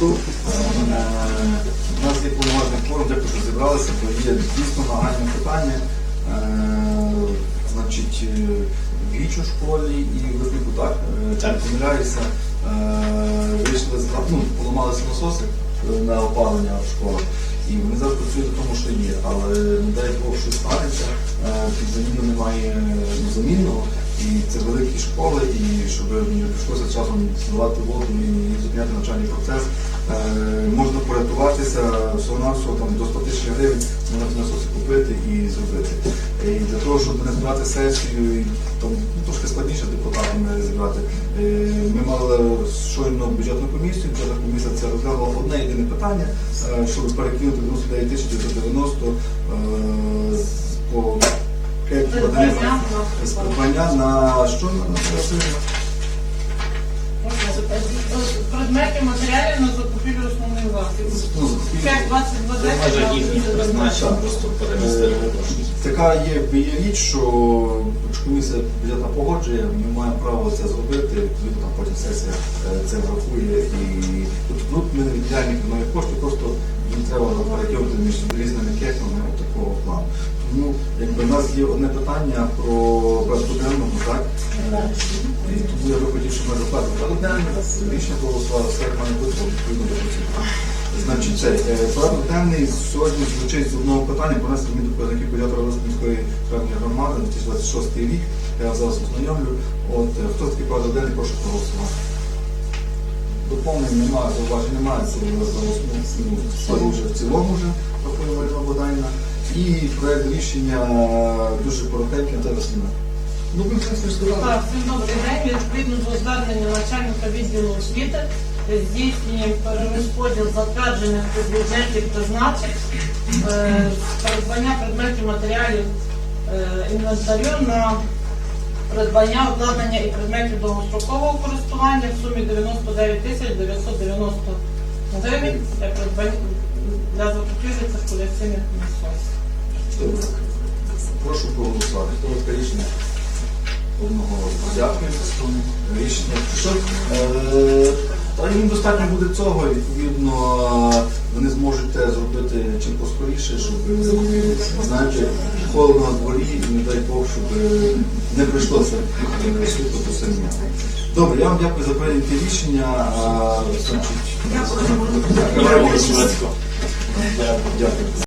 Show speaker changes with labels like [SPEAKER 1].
[SPEAKER 1] У нас є повноважний форум, дякую, що зібралися, бо є дійсно нагальне питання. Е, Значить, е, в Вічу школі і в Липнику, так, е, помиляюся, е, вийшли з ну, поламалися насоси на опалення в школах. І вони зараз працюють на тому, що є, але не дай Бог, що станеться, під заміну немає ну, замінного. І це великі школи, і щоб не прийшлося часом зливати воду і зупиняти навчальний процес, е, можна порятуватися всього-навсього там, до 100 тисяч гривень, можна насоси купити і зробити. І для того, щоб не збирати сесію, і, там, трошки складніше депутатами зібрати. Е, Ми мали щойно бюджетну комісію, бюджетна комісія це розглянула одне єдине питання, е, щоб перекинути 99 тисяч 990 е, з
[SPEAKER 2] на
[SPEAKER 1] придбання на що на
[SPEAKER 2] предметів матеріалів на закупівлю основної власності.
[SPEAKER 1] Ну, закупівлю.
[SPEAKER 2] Як 22
[SPEAKER 3] Це може їхніх призначень, просто перевести.
[SPEAKER 1] Така є, є річ, що комісія бюджетна погоджує, ми маємо право це зробити, відповідно там потім сесія е, це врахує і тут, тут ми не відділяємо нові кошти, просто їм треба перекидати між різними питання про порядку денному, так? Е, І тому я би хотів, щоб ми розглядали порядок рішення проголосували, все як має відповідно до процедури. Значить, це е, порядок сьогодні звучить з одного питання понести зміни до показників подяку міської територіальної громади на 2026 рік. Я зараз ознайомлю. От е, хто такий порядок прошу проголосувати. Доповнень немає, зауважень немає, це ну, вже в цілому вже проходила Марина Богданівна. І проект рішення дуже коротенький, Наталя Васильівна.
[SPEAKER 4] Ну, ви власне сказали.
[SPEAKER 2] Так, всім добрий день. Відповідно до звернення начальника відділу освіти здійснюємо перерозподіл затверджених по бюджеті призначень е, з придбання предметів матеріалів е, інвентарю на придбання обладнання і предметів довгострокового користування в сумі 99 тисяч 990 гривень для придбання для закупівлі циркуляційних насосів.
[SPEAKER 1] Прошу проголосувати. Хто за таке рішення? Одного дякую. Рішення. Що? Е, Та їм достатньо буде цього, відповідно, вони зможуть те зробити чим поскоріше, щоб, е, знаєте, холодно на дворі, і не дай Бог, щоб е, не прийшлося е, по самі. Добре, я вам дякую за прийняті рішення.
[SPEAKER 3] Дякую.
[SPEAKER 1] Дякую.